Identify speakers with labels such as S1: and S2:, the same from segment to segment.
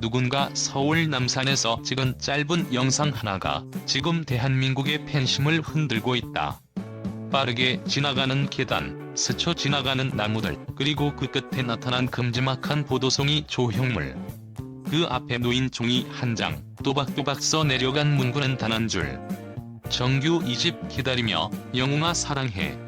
S1: 누군가 서울 남산에서 찍은 짧은 영상 하나가 지금 대한민국의 팬심을 흔들고 있다. 빠르게 지나가는 계단, 스쳐 지나가는 나무들, 그리고 그 끝에 나타난 큼지막한 보도송이 조형물. 그 앞에 놓인 종이 한 장, 또박또박 써 내려간 문구는 단 한 줄. 정규 2집 기다리며 영웅아 사랑해.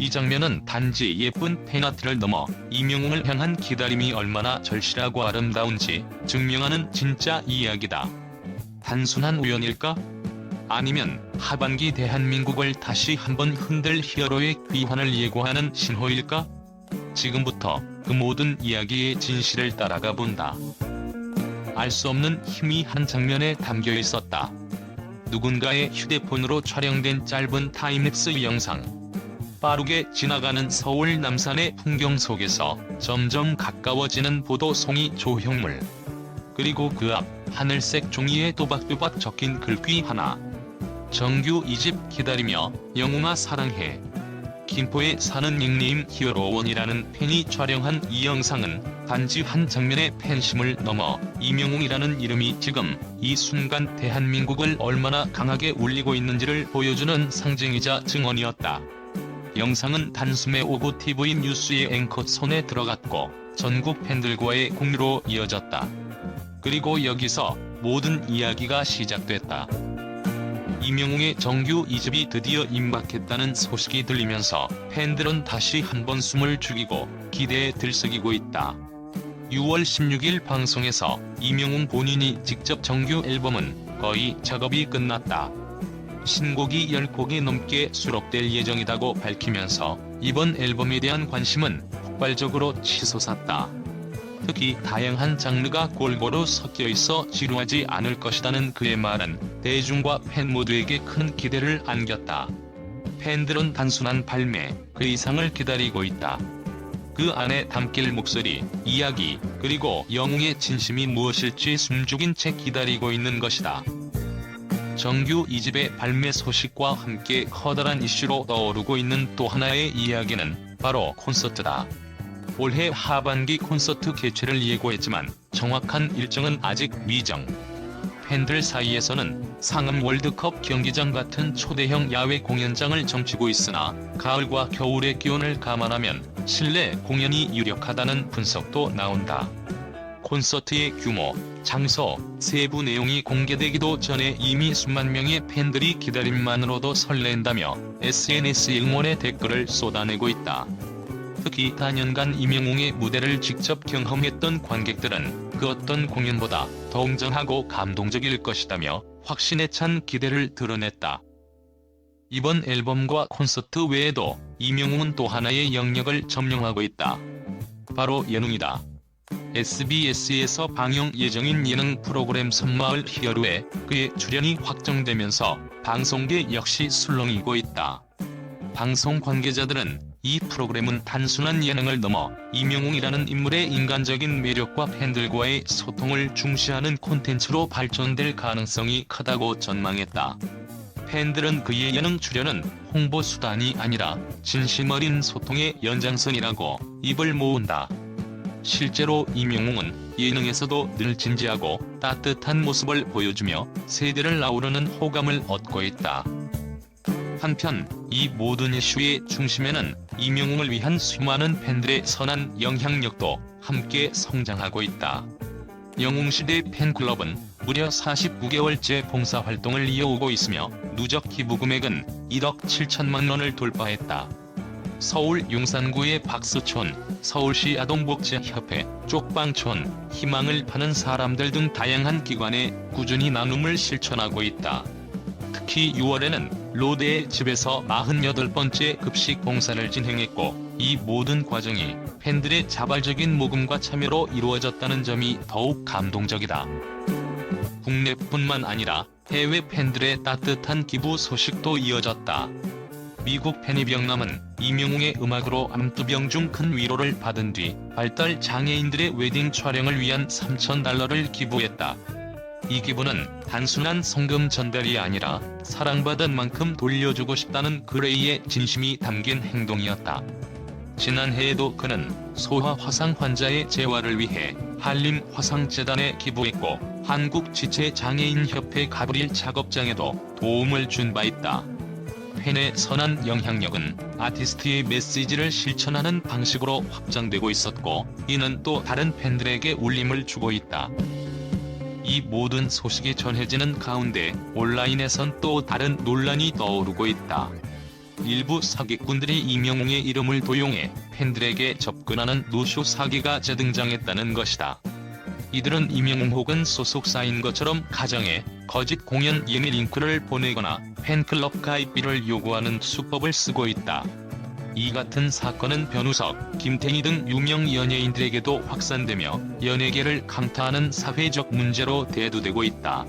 S1: 이 장면은 단지 예쁜 팬아트를 넘어 이명웅을 향한 기다림이 얼마나 절실하고 아름다운지 증명하는 진짜 이야기다. 단순한 우연일까? 아니면 하반기 대한민국을 다시 한번 흔들 히어로의 귀환을 예고하는 신호일까? 지금부터 그 모든 이야기의 진실을 따라가 본다. 알 수 없는 힘이 한 장면에 담겨 있었다. 누군가의 휴대폰으로 촬영된 짧은 타임랩스 영상. 빠르게 지나가는 서울 남산의 풍경 속에서 점점 가까워지는 보도송이 조형물. 그리고 그 앞 하늘색 종이에 또박또박 적힌 글귀 하나. 정규 2집 기다리며 영웅아 사랑해. 김포에 사는 닉네임 히어로원이라는 팬이 촬영한 이 영상은 단지 한 장면의 팬심을 넘어 이명웅이라는 이름이 지금 이 순간 대한민국을 얼마나 강하게 울리고 있는지를 보여주는 상징이자 증언이었다. 영상은 단숨에 오고 TV 뉴스의 앵커 손에 들어갔고 전국 팬들과의 공유로 이어졌다. 그리고 여기서 모든 이야기가 시작됐다. 이명웅의 정규 2집이 드디어 임박했다는 소식이 들리면서 팬들은 다시 한번 숨을 죽이고 기대에 들썩이고 있다. 6월 16일 방송에서 이명웅 본인이 직접 정규 앨범은 거의 작업이 끝났다. 신곡이 10곡이 넘게 수록될 예정이라고 밝히면서 이번 앨범에 대한 관심은 폭발적으로 치솟았다. 특히 다양한 장르가 골고루 섞여 있어 지루하지 않을 것이라는 그의 말은 대중과 팬 모두에게 큰 기대를 안겼다. 팬들은 단순한 발매, 그 이상을 기다리고 있다. 그 안에 담길 목소리, 이야기, 그리고 영웅의 진심이 무엇일지 숨죽인 채 기다리고 있는 것이다. 정규 2집의 발매 소식과 함께 커다란 이슈로 떠오르고 있는 또 하나의 이야기는 바로 콘서트다. 올해 하반기 콘서트 개최를 예고했지만 정확한 일정은 아직 미정. 팬들 사이에서는 상암 월드컵 경기장 같은 초대형 야외 공연장을 점치고 있으나 가을과 겨울의 기온을 감안하면 실내 공연이 유력하다는 분석도 나온다. 콘서트의 규모, 장소, 세부 내용이 공개되기도 전에 이미 수만 명의 팬들이 기다림만으로도 설렌다며 SNS 응원의 댓글을 쏟아내고 있다. 특히 다년간 이명웅의 무대를 직접 경험했던 관객들은 그 어떤 공연보다 더 웅장하고 감동적일 것이다며 확신에 찬 기대를 드러냈다. 이번 앨범과 콘서트 외에도 이명웅은 또 하나의 영역을 점령하고 있다. 바로 예능이다. SBS에서 방영 예정인 예능 프로그램 선마을 히어로에 그의 출연이 확정되면서 방송계 역시 술렁이고 있다. 방송 관계자들은 이 프로그램은 단순한 예능을 넘어 이명웅이라는 인물의 인간적인 매력과 팬들과의 소통을 중시하는 콘텐츠로 발전될 가능성이 크다고 전망했다. 팬들은 그의 예능 출연은 홍보 수단이 아니라 진심 어린 소통의 연장선이라고 입을 모은다. 실제로 이명웅은 예능에서도 늘 진지하고 따뜻한 모습을 보여주며 세대를 아우르는 호감을 얻고 있다. 한편 이 모든 이슈의 중심에는 이명웅을 위한 수많은 팬들의 선한 영향력도 함께 성장하고 있다. 영웅시대 팬클럽은 무려 49개월째 봉사활동을 이어오고 있으며 누적 기부 금액은 1억 7천만 원을 돌파했다. 서울 용산구의 박수촌, 서울시 아동복지협회, 쪽방촌, 희망을 파는 사람들 등 다양한 기관에 꾸준히 나눔을 실천하고 있다. 특히 6월에는 로데의 집에서 48번째 급식 봉사를 진행했고 이 모든 과정이 팬들의 자발적인 모금과 참여로 이루어졌다는 점이 더욱 감동적이다. 국내뿐만 아니라 해외 팬들의 따뜻한 기부 소식도 이어졌다. 미국 페니병남은 이명웅의 음악으로 암투병 중 큰 위로를 받은 뒤 발달 장애인들의 웨딩 촬영을 위한 3,000달러를 기부했다. 이 기부는 단순한 성금 전달이 아니라 사랑받은 만큼 돌려주고 싶다는 그레이의 진심이 담긴 행동이었다. 지난해에도 그는 소아 화상 환자의 재활을 위해 한림 화상재단에 기부했고 한국 지체장애인 협회 가브릴 작업장에도 도움을 준 바 있다. 팬의 선한 영향력은 아티스트의 메시지를 실천하는 방식으로 확장되고 있었고 이는 또 다른 팬들에게 울림을 주고 있다. 이 모든 소식이 전해지는 가운데 온라인에선 또 다른 논란이 떠오르고 있다. 일부 사기꾼들이 이명웅의 이름을 도용해 팬들에게 접근하는 노쇼 사기가 재등장했다는 것이다. 이들은 이명웅 혹은 소속사인 것처럼 가정에 거짓 공연 예매 링크를 보내거나 팬클럽 가입비를 요구하는 수법을 쓰고 있다. 이 같은 사건은 변우석, 김태희 등 유명 연예인들에게도 확산되며 연예계를 강타하는 사회적 문제로 대두되고 있다.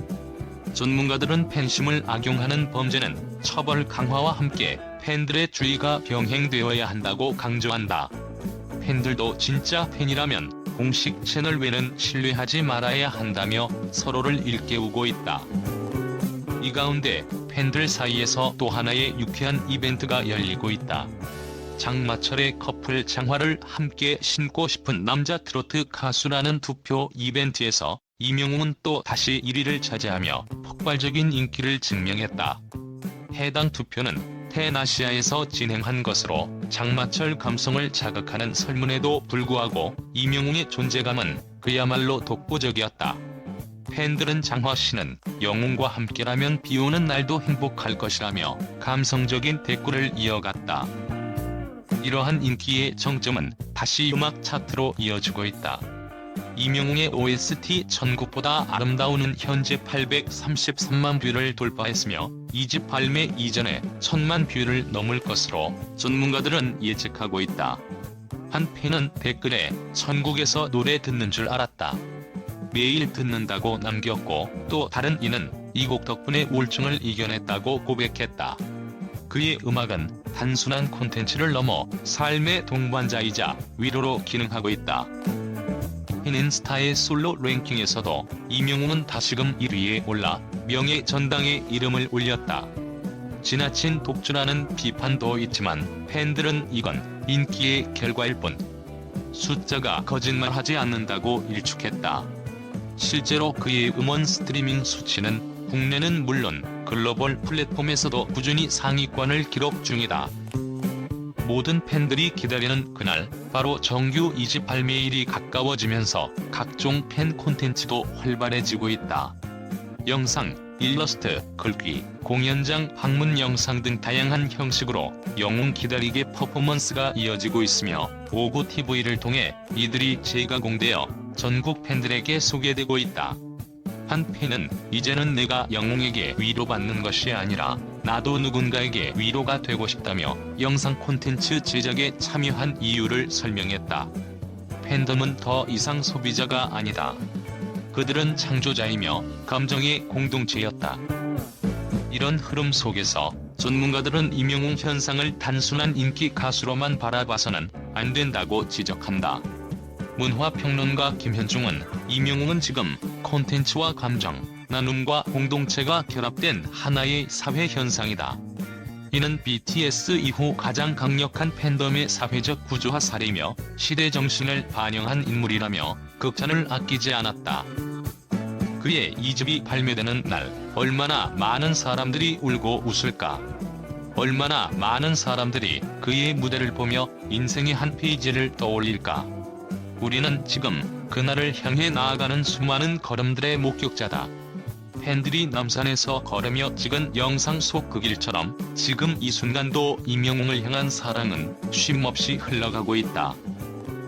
S1: 전문가들은 팬심을 악용하는 범죄는 처벌 강화와 함께 팬들의 주의가 병행되어야 한다고 강조한다. 팬들도 진짜 팬이라면 공식 채널 외는 신뢰하지 말아야 한다며 서로를 일깨우고 있다. 이 가운데 팬들 사이에서 또 하나의 유쾌한 이벤트가 열리고 있다. 장마철의 커플 장화를 함께 신고 싶은 남자 트로트 가수라는 투표 이벤트에서 이명웅은 또 다시 1위를 차지하며 폭발적인 인기를 증명했다. 해당 투표는 테나시아에서 진행한 것으로 장마철 감성을 자극하는 설문에도 불구하고 이명웅의 존재감은 그야말로 독보적이었다. 팬들은 장화 씨는 영웅과 함께라면 비 오는 날도 행복할 것이라며 감성적인 댓글을 이어갔다. 이러한 인기의 정점은 다시 음악 차트로 이어지고 있다. 이명웅의 OST 전국보다 아름다운은 현재 833만 뷰를 돌파했으며 2집 발매 이전에 1000만 뷰를 넘을 것으로 전문가들은 예측하고 있다. 한 팬은 댓글에 천국에서 노래 듣는 줄 알았다. 매일 듣는다고 남겼고 또 다른 이는 이 곡 덕분에 우울증을 이겨냈다고 고백했다. 그의 음악은 단순한 콘텐츠를 넘어 삶의 동반자이자 위로로 기능하고 있다. 흰인스타의 솔로 랭킹에서도 이명웅은 다시금 1위에 올라 명예 전당에 이름을 올렸다. 지나친 독주라는 비판도 있지만 팬들은 이건 인기의 결과일 뿐 숫자가 거짓말하지 않는다고 일축했다. 실제로 그의 음원 스트리밍 수치는 국내는 물론 글로벌 플랫폼에서도 꾸준히 상위권을 기록 중이다. 모든 팬들이 기다리는 그날 바로 정규 2집 발매일이 가까워지면서 각종 팬 콘텐츠도 활발해지고 있다. 영상, 일러스트, 글귀, 공연장 방문 영상 등 다양한 형식으로 영웅 기다리기 퍼포먼스가 이어지고 있으며 오구 TV를 통해 이들이 재가공되어 전국 팬들에게 소개되고 있다. 한 팬은 이제는 내가 영웅에게 위로받는 것이 아니라 나도 누군가에게 위로가 되고 싶다며 영상 콘텐츠 제작에 참여한 이유를 설명했다. 팬덤은 더 이상 소비자가 아니다. 그들은 창조자이며 감정의 공동체였다. 이런 흐름 속에서 전문가들은 이명웅 현상을 단순한 인기 가수로만 바라봐서는 안 된다고 지적한다. 문화평론가 김현중은 이명웅은 지금 콘텐츠와 감정, 나눔과 공동체가 결합된 하나의 사회 현상이다. 이는 BTS 이후 가장 강력한 팬덤의 사회적 구조화 사례이며 시대 정신을 반영한 인물이라며 극찬을 아끼지 않았다. 그의 2집이 발매되는 날 얼마나 많은 사람들이 울고 웃을까. 얼마나 많은 사람들이 그의 무대를 보며 인생의 한 페이지를 떠올릴까. 우리는 지금 그날을 향해 나아가는 수많은 걸음들의 목격자다. 팬들이 남산에서 걸으며 찍은 영상 속 그 길처럼 지금 이 순간도 이명웅을 향한 사랑은 쉼없이 흘러가고 있다.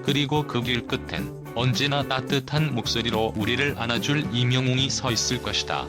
S1: 그리고 그 길 끝엔 언제나 따뜻한 목소리로 우리를 안아줄 이명웅이 서 있을 것이다.